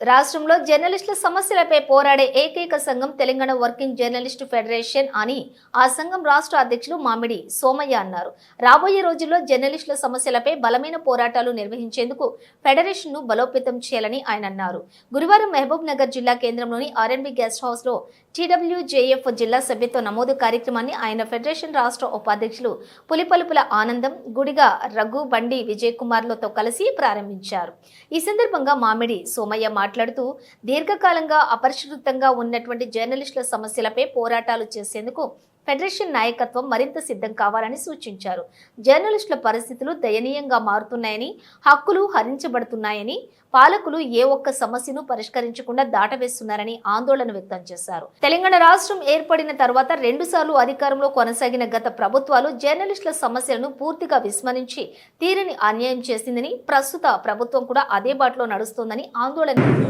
రాష్ట్రంలో జర్నలిస్టుల సమస్యలపై పోరాడే ఏకైక సంఘం తెలంగాణ వర్కింగ్ జర్నలిస్టు ఫెడరేషన్ అని ఆ సంఘం రాష్ట్ర అధ్యక్షులు మామిడి సోమయ్య అన్నారు. రాబోయే రోజుల్లో జర్నలిస్టుల సమస్యలపై బలమైన పోరాటాలు నిర్వహించేందుకు ఫెడరేషన్ను బలోపేతం చేయాలని ఆయన అన్నారు. గురువారం మహబూబ్ నగర్ జిల్లా కేంద్రంలోని ఆర్ఎన్బి గెస్ట్ హౌస్లో టీడబ్ల్యూజేఎఫ్ జిల్లా సభ్యత్వ నమోదు కార్యక్రమాన్ని ఆయన ఫెడరేషన్ రాష్ట్ర ఉపాధ్యక్షులు పులిపలుపుల ఆనందం గుడిగా రఘు బండి విజయ్ కుమార్లతో కలిసి ప్రారంభించారు. ఈ సందర్భంగా మామిడి సోమయ్య మాట్లాడుతూ దీర్ఘకాలంగా అపరిష్కృతంగా ఉన్నటువంటి జర్నలిస్టుల సమస్యలపై పోరాటాలు చేసేందుకు ఫెడరేషన్ నాయకత్వం మరింత సిద్ధం కావాలని సూచించారు. జర్నలిస్టుల పరిస్థితులు దయనీయంగా మారుతున్నాయని హక్కులు హరించబడుతున్నాయని పాలకులు ఏ ఒక్క సమస్యను పరిష్కరించకుండా దాటవేస్తున్నారని ఆందోళన వ్యక్తం చేశారు. తెలంగాణ రాష్ట్రం ఏర్పడిన తర్వాత రెండుసార్లు అధికారంలో కొనసాగిన గత ప్రభుత్వాలు జర్నలిస్టుల సమస్యలను పూర్తిగా విస్మరించి తీరని అన్యాయం చేసిందని ప్రస్తుత ప్రభుత్వం కూడా అదే బాటలో నడుస్తోందని ఆందోళన ఈ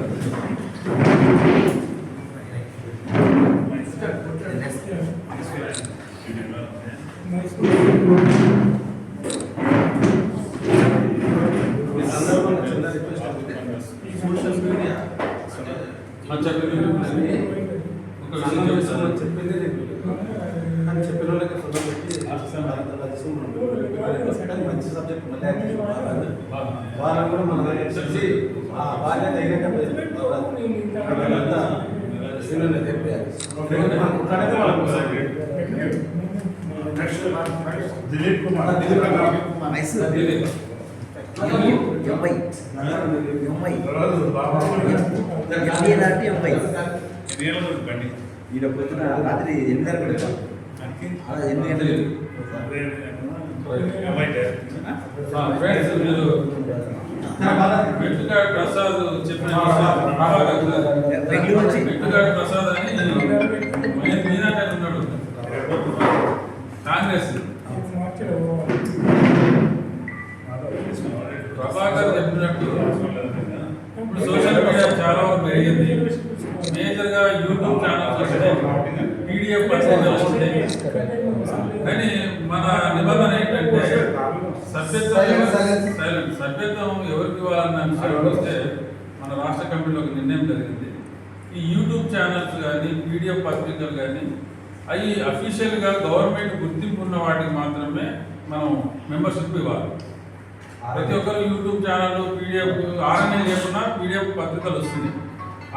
సందర్భంగా చిన్న రిక్వెస్ట్ ఏంటంటే, సోషల్ మీడియా అని ఒక సంఘం విషయం చేస్తామని చెప్తాను. చెప్పిందే నేను కానీ చెప్పిన వాళ్ళకి సొంతం పెట్టి భారతదేశం మనం కానీ మంచి సబ్జెక్ట్ మళ్ళీ వాళ్ళని కూడా మనం చేసి ఆ బాధ్యత అయినాక చెప్పారు మనం కొట్లాడితే వాళ్ళకి వస్తుంది. దిలీప్ కుమార్ దిలీప్ కుమార్. మైసూర్. దిలీప్. దాటి ఈడ పొద్దున రాత్రి ఎనిమిది. అలా ఎనిమిది ఫ్రెండ్స్ మీరు ప్రసాద్ చెప్పిన ప్రసాద్ అని కాంగ్రెస్. ప్రభాకర్ చెప్పినట్టు ఇప్పుడు సోషల్ మీడియా చాలా వరకు పెరిగింది. మేజర్గా యూట్యూబ్ ఛానల్స్ వస్తున్నాయి పీడిఎఫ్ పత్రికలు వస్తున్నాయి కానీ మన నిబంధన ఏంటంటే సభ్యత్వం సభ్యత్వం ఎవరికి ఇవ్వాలన్న విషయం వస్తే మన రాష్ట్ర కమిటీలో ఒక నిర్ణయం జరిగింది. ఈ యూట్యూబ్ ఛానల్స్ కానీ పీడిఎఫ్ పత్రికలు కానీ అవి అఫీషియల్గా గవర్నమెంట్ గుర్తింపు ఉన్న వాటికి మాత్రమే మనం మెంబర్షిప్ ఇవ్వాలి. ప్రతి ఒక్కరు యూట్యూబ్ ఛానల్ పీడిఎఫ్ ఆర్ఎన్ఏ లేకుండా పీడిఎఫ్ పత్రికలు వస్తుంది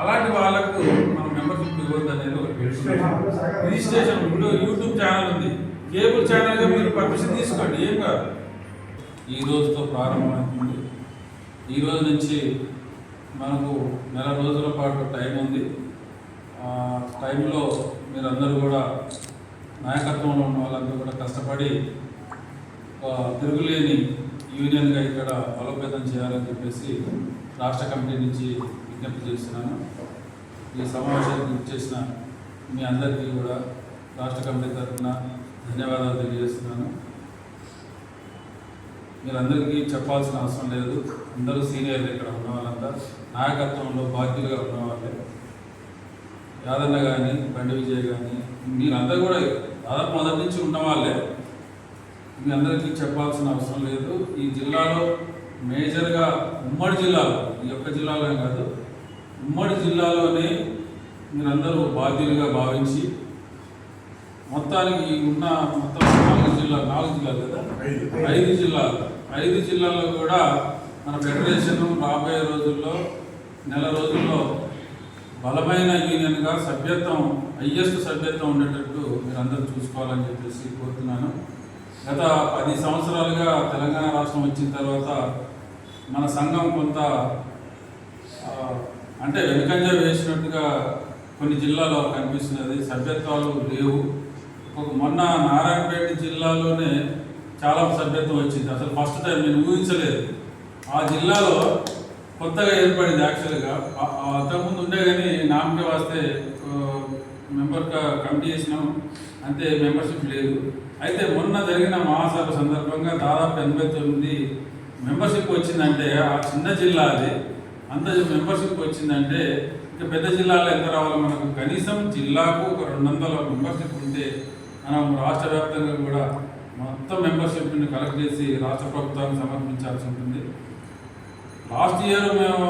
అలాంటి వాళ్ళకు మనం మెంబర్షిప్ ఇవ్వద్దు అనేది రిజిస్ట్రేషన్ ఇప్పుడు యూట్యూబ్ ఛానల్ ఉంది. కేబుల్ ఛానల్గా మీరు పర్మిషన్ తీసుకోండి ఏం కాదు. ఈ రోజుతో ప్రారంభమవుతుంది ఈ రోజు నుంచి మనకు నెల రోజుల పాటు టైం ఉంది. టైంలో మీరందరూ కూడా నాయకత్వంలో ఉన్న వాళ్ళందరూ కూడా కష్టపడి తిరుగులేని యూనియన్గా ఇక్కడ బలోపేతం చేయాలని చెప్పేసి రాష్ట్ర కమిటీ నుంచి విజ్ఞప్తి చేస్తున్నాను. ఈ సమావేశానికి ఇచ్చేసిన మీ అందరికీ కూడా రాష్ట్ర కమిటీ తరఫున ధన్యవాదాలు తెలియజేస్తున్నాను. మీరందరికీ చెప్పాల్సిన అవసరం లేదు. అందరూ సీనియర్లు ఇక్కడ ఉన్న వాళ్ళంతా నాయకత్వంలో బాధ్యులుగా ఉన్నవాళ్ళే. యాదన్న కానీ బండి విజయ్ కానీ మీరందరూ కూడా దాదాపు మొదటి నుంచి ఉన్న వాళ్ళే మీ అందరికీ చెప్పాల్సిన అవసరం లేదు. ఈ జిల్లాలో మేజర్గా ఉమ్మడి జిల్లాలో ఈ యొక్క జిల్లాలోనే కాదు ఉమ్మడి జిల్లాలోనే మీరందరూ బాధ్యులుగా భావించి మొత్తానికి ఉన్న మొత్తం నాలుగు జిల్లాలు నాలుగు జిల్లాలు కదా? ఐదు. ఐదు జిల్లాలు. ఐదు జిల్లాల్లో కూడా మన ఫెడరేషన్ రాబోయే రోజుల్లో నెల రోజుల్లో బలమైన యూనియన్గా సభ్యత్వం హయ్యెస్ట్ సభ్యత్వం ఉండేటట్టు మీరు అందరూ చూసుకోవాలని చెప్పేసి కోరుతున్నాను. గత పది సంవత్సరాలుగా తెలంగాణ రాష్ట్రం వచ్చిన తర్వాత మన సంఘం కొంత అంటే వెనుకంజ వేసినట్టుగా కొన్ని జిల్లాలో కనిపిస్తున్నది. సభ్యత్వాలు లేవు. ఒక మొన్న నారాయణపేట జిల్లాలోనే చాలా సభ్యత్వం వచ్చింది. అసలు ఫస్ట్ టైం నేను ఊహించలేదు. ఆ జిల్లాలో కొత్తగా ఏర్పడింది యాక్చువల్గా అంతకుముందు ఉండే కానీ నామకే వస్తే మెంబర్ కమిటీ చేసినాం. అంతే మెంబర్షిప్ లేదు. అయితే మొన్న జరిగిన మహాసభ సందర్భంగా దాదాపు ఎనభై తొమ్మిది మెంబర్షిప్ వచ్చిందంటే ఆ చిన్న జిల్లా అది. అంత మెంబర్షిప్ వచ్చిందంటే ఇంకా పెద్ద జిల్లాలో ఎంత రావాలో మనకు? కనీసం జిల్లాకు ఒక రెండు వందల మెంబర్షిప్ ఉంటే మనం రాష్ట్ర వ్యాప్తంగా కూడా మొత్తం మెంబర్షిప్ని కలెక్ట్ చేసి రాష్ట్ర ప్రభుత్వానికి సమర్పించాల్సి ఉంటుంది. లాస్ట్ ఇయర్ మేము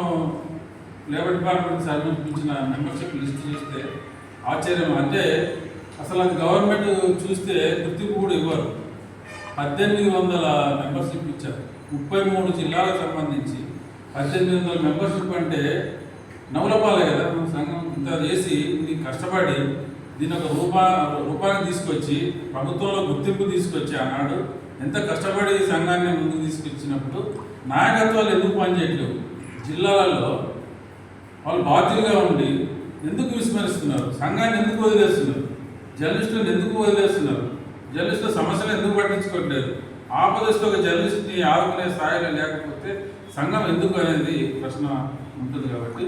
లేబర్ డిపార్ట్మెంట్ సమర్పించిన మెంబర్షిప్ లిస్ట్ చూస్తే ఆశ్చర్యం. అంటే అసలు అది గవర్నమెంట్ చూస్తే గుర్తింపు కూడా ఇవ్వరు. పద్దెనిమిది వందల మెంబర్షిప్ ఇచ్చారు. ముప్పై మూడు జిల్లాలకు సంబంధించి పద్దెనిమిది వందల మెంబర్షిప్ అంటే నవలపాలే కదా. మన సంఘం ఇంత చేసి ఇది కష్టపడి దీని ఒక రూపా రూపాన్ని తీసుకొచ్చి ప్రభుత్వంలో గుర్తింపు తీసుకొచ్చి ఆనాడు ఎంత కష్టపడి ఈ సంఘాన్ని ముందుకు తీసుకొచ్చినప్పుడు నాయకత్వాలు ఎందుకు పనిచేయట్లేవు? జిల్లాలలో వాళ్ళు బాధ్యులుగా ఉండి ఎందుకు విస్మరిస్తున్నారు? సంఘాన్ని ఎందుకు వదిలేస్తున్నారు? జర్నలిస్టులను ఎందుకు వదిలేస్తున్నారు? జర్నలిస్టుల సమస్యలు ఎందుకు పట్టించుకోవట్లేదు? ఆపదస్తు ఒక జర్నలిస్ట్ని ఆదుకునే స్థాయిలో లేకపోతే సంఘం ఎందుకు అనేది ప్రశ్న ఉంటుంది కాబట్టి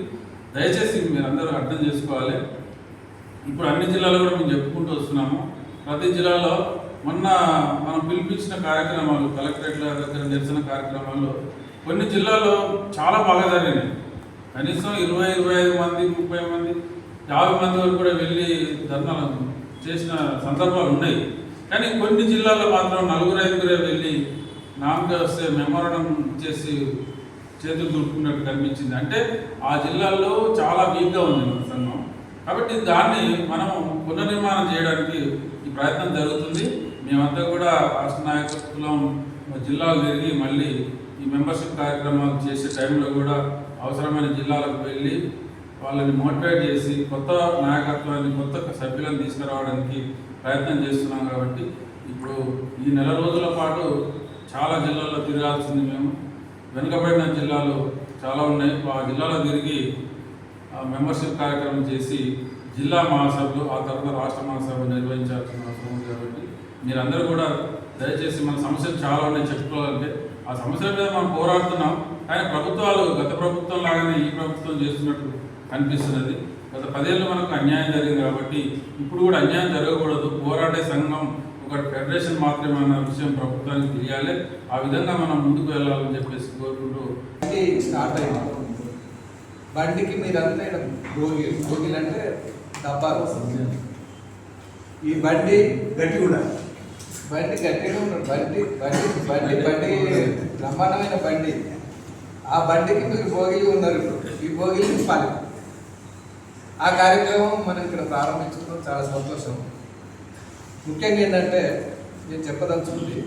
దయచేసి మీరందరూ అర్థం చేసుకోవాలి. ఇప్పుడు అన్ని జిల్లాలో కూడా మేము చెప్పుకుంటూ వస్తున్నాము. ప్రతి జిల్లాలో మొన్న మనం పిలిపించిన కార్యక్రమాలు కలెక్టరేట్ల దగ్గర నిరసన కార్యక్రమాలు కొన్ని జిల్లాల్లో చాలా బాగా జరిగినాయి. కనీసం ఇరవై ఇరవై ఐదు మంది ముప్పై మంది యాభై మంది వరకు కూడా వెళ్ళి ధర్నాలు చేసిన సందర్భాలు ఉన్నాయి. కానీ కొన్ని జిల్లాల్లో మాత్రం నలుగురు ఐదుగురే వెళ్ళి నామకే వస్తే మెమోరణం చేసి చేతులు దులుపుకున్నట్టు కనిపించింది. అంటే ఆ జిల్లాల్లో చాలా వీక్గా ఉంది మన సంఘం. కాబట్టి దాన్ని మనం పునర్నిర్మాణం చేయడానికి ఈ ప్రయత్నం జరుగుతుంది. మేమంతా కూడా రాష్ట్ర నాయకత్వం జిల్లాలు తిరిగి మళ్ళీ ఈ మెంబర్షిప్ కార్యక్రమాలు చేసే టైంలో కూడా అవసరమైన జిల్లాలకు వెళ్ళి వాళ్ళని మోటివేట్ చేసి కొత్త నాయకత్వాన్ని కొత్త సభ్యులను తీసుకురావడానికి ప్రయత్నం చేస్తున్నాం కాబట్టి ఇప్పుడు ఈ నెల రోజుల పాటు చాలా జిల్లాల్లో తిరగాల్సింది మేము. వెనుకబడిన జిల్లాలు చాలా ఉన్నాయి. ఆ జిల్లాలో తిరిగి మెంబర్షిప్ కార్యక్రమం చేసి జిల్లా మహాసభలు ఆ తర్వాత రాష్ట్ర మహాసభ నిర్వహించాల్సిన మీరందరూ కూడా దయచేసి మన సమస్యలు చాలా ఉన్నాయి చెప్పుకోవాలంటే ఆ సమస్యల మీద మనం పోరాడుతున్నాం కానీ ప్రభుత్వాలు గత ప్రభుత్వం లాగానే ఈ ప్రభుత్వం చేస్తున్నట్టు కనిపిస్తున్నది. గత పదేళ్ళు మనకు అన్యాయం జరిగింది కాబట్టి ఇప్పుడు కూడా అన్యాయం జరగకూడదు. పోరాడే సంఘం ఒక ఫెడరేషన్ మాత్రమే అన్న విషయం ప్రభుత్వానికి తెలియాలి. ఆ విధంగా మనం ముందుకు వెళ్ళాలని చెప్పేసి కోరుకుంటూ స్టార్ట్ అయింది. బండికి మీరంతా భోగి భోగిలు అంటే డబ్బాలు ఈ బండి గట్టి కూడా బండి గట్టిగా ఉన్నాడు బండి బండి బండి బండి బ్రహ్మాండమైన బండి. ఆ బండికి మీరు భోగిలు ఉన్నారు ఇప్పుడు. ఈ భోగిలు నింపాలి ఆ కార్యక్రమం మనం ఇక్కడ ప్రారంభించడం చాలా సంతోషం. ముఖ్యంగా ఏంటంటే నేను చెప్పదలుచుకుంది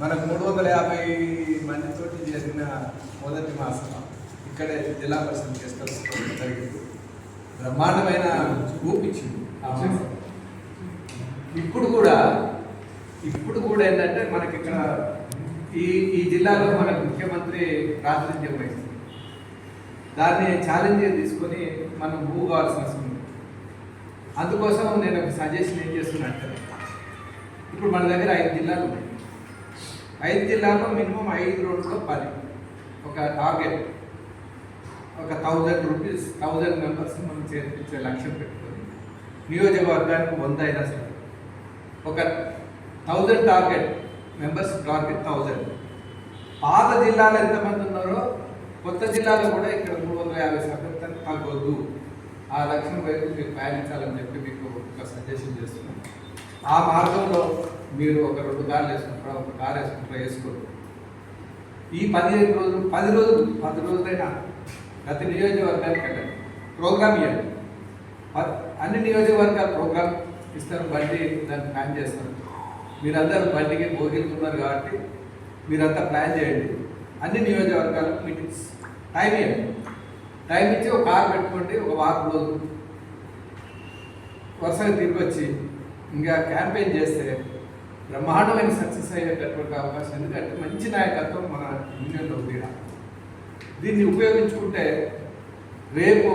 మనకు మూడు వందల యాభై మందితోటి జరిగిన మొదటి మాసం ఇక్కడే జిల్లా పరిషత్ చేసుకోవడం జరిగింది. బ్రహ్మాండమైన ఊపిచ్చింది ఆ ఇప్పుడు కూడా ఇప్పుడు కూడా ఏంటంటే మనకి ఇక్కడ ఈ ఈ జిల్లాలో మనకు ముఖ్యమంత్రి ప్రాతినిధ్యం వహిస్తుంది. దాన్ని ఛాలెంజ్ తీసుకొని మనం మూవ్ కావాల్సిన అవసరం అందుకోసం నేను ఒక సజెషన్ ఏం చేస్తున్నట్టు ఇప్పుడు మన దగ్గర ఐదు జిల్లాలు ఉన్నాయి. ఐదు జిల్లాల్లో మినిమం ఐదు రోడ్లు పది. ఒక టార్గెట్ ఒక థౌజండ్ రూపీస్ థౌజండ్ మెంబర్స్ మనం చేర్పించే లక్ష్యం పెట్టుకొని నియోజకవర్గానికి వంద అయినా సరే ఒక thousand target members target thousand పాత జిల్లాలో ఎంతమంది ఉన్నారో కొత్త జిల్లాలో కూడా ఇక్కడ మూడు వందల యాభై సభ్యత్వం తగ్గొద్దు. ఆ లక్ష్యం వైపు మీరు ప్రయాణించాలని చెప్పి మీకు ఒక సజెషన్ చేస్తున్నాను. ఆ మార్గంలో మీరు ఒక రెండు కార్లు వేసుకుంటారా ఒక కారు వేసుకుంటారా వేసుకోండి. ఈ పదిహేను రోజులు పది రోజులు పది రోజులైనా ప్రతి నియోజకవర్గానికి వెళ్ళండి. ప్రోగ్రామ్ ఇవ్వండి అన్ని నియోజకవర్గాల ప్రోగ్రామ్ ఇస్తారు బండి దాన్ని ప్లాన్ చేస్తారు. మీరందరూ బండికి భోగిస్తున్నారు కాబట్టి మీరంతా ప్లాన్ చేయండి. అన్ని నియోజకవర్గాలకు మీటింగ్స్. టైం ఇవ్వండి టైం ఇచ్చి ఒక కార్ పెట్టుకోండి ఒక వారం రోజు వరుసగా తిరిగి వచ్చి ఇంకా క్యాంపెయిన్ చేస్తే బ్రహ్మాండమైన సక్సెస్ అయ్యేటటువంటి అవకాశం. ఎందుకంటే మంచి నాయకత్వం మన యూనియన్లో ఉంది దీన్ని ఉపయోగించుకుంటే రేపు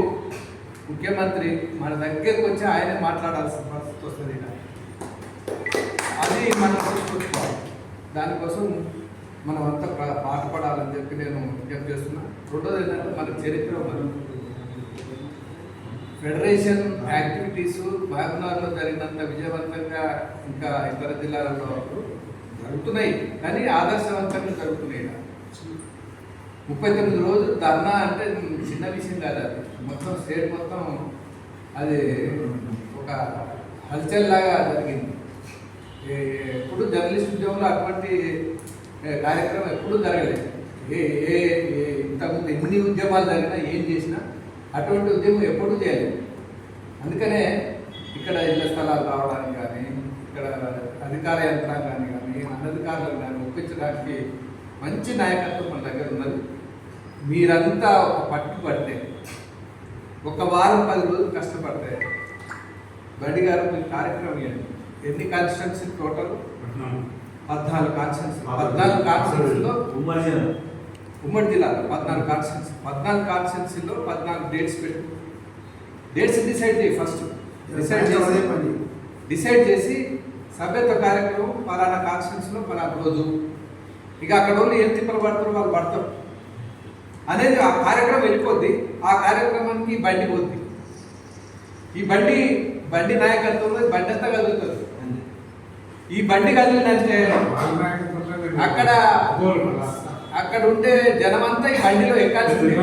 ముఖ్యమంత్రి మన దగ్గరకు వచ్చి ఆయనే మాట్లాడాల్సిన పరిస్థితి వస్తుంది అన్నీ మనం దానికోసం మనం అంతా పా- పాటుపడాలని చెప్పి నేను విజ్ఞప్తి చేస్తున్నా. రెండోది ఏంటంటే మన చరిత్ర మనం ఫెడరేషన్ యాక్టివిటీస్ మహబూబ్నగర్లో జరిగినంత విజయవంతంగా ఇంకా ఇతర జిల్లాలలో జరుగుతున్నాయి. కానీ ఆదర్శవంతంగా జరుగుతున్నాయి. ముప్పై తొమ్మిది రోజులు ధర్నా అంటే చిన్న విషయం కాదు అది. మొత్తం స్టేట్ మొత్తం అది ఒక హల్చల్ లాగా జరిగింది. ఎప్పుడు జర్నలిస్ట్ ఉద్యోగంలో అటువంటి కార్యక్రమం ఎప్పుడూ జరగలేదు. ఏ ఏ ఇంతకుముందు ఎన్ని ఉద్యమాలు జరిగినా ఏం చేసినా అటువంటి ఉద్యమం ఎప్పుడూ చేయలేదు. అందుకనే ఇక్కడ ఇళ్ళ స్థలాలు రావడానికి కానీ ఇక్కడ అధికార యంత్రాంగాన్ని కానీ అనధికారులను కానీ ఒప్పించడానికి మంచి నాయకత్వం మన దగ్గర ఉన్నది. మీరంతా ఒక పట్టుబడితే ఒక వారం పది రోజులు కష్టపడితే బండి గారు మీ కార్యక్రమం ఇవ్వండి ఎన్ని కాన్స్టిట్యున్సీ టోటల్ పద్నాలుగు. కాన్స్టిట్యున్సీ పద్నాలుగు కాన్స్టిట్యున్సీలో ఉమ్మడి జిల్లా. ఉమ్మడి జిల్లాలో పద్నాలుగు కాన్స్టిట్యున్సీ పద్నాలుగు కాన్స్టిట్యున్సీలో పద్నాలుగు డేట్స్ పెట్టు. డేట్స్ డిసైడ్ చేయి ఫస్ట్ డిసైడ్ చేసి పని. డిసైడ్ చేసి సభ్యత్వ కార్యక్రమం పలానా కాన్స్టిట్యున్సీలో పలానా రోజు. ఇక అక్కడ వాళ్ళు ఏం తిప్పలు పడతారో వాళ్ళు పడతారు. అనేది ఆ కార్యక్రమం వెళ్ళిపోద్ది. ఆ కార్యక్రమానికి బండి పోద్ది. ఈ బండి బండి నాయకత్వంలో బండి అంతా కదులుతుంది. ఈ బండి కదిలినట్టే అక్కడ అక్కడ ఉంటే జనమంతా ఈ బండిలో ఎక్కాల్సింది.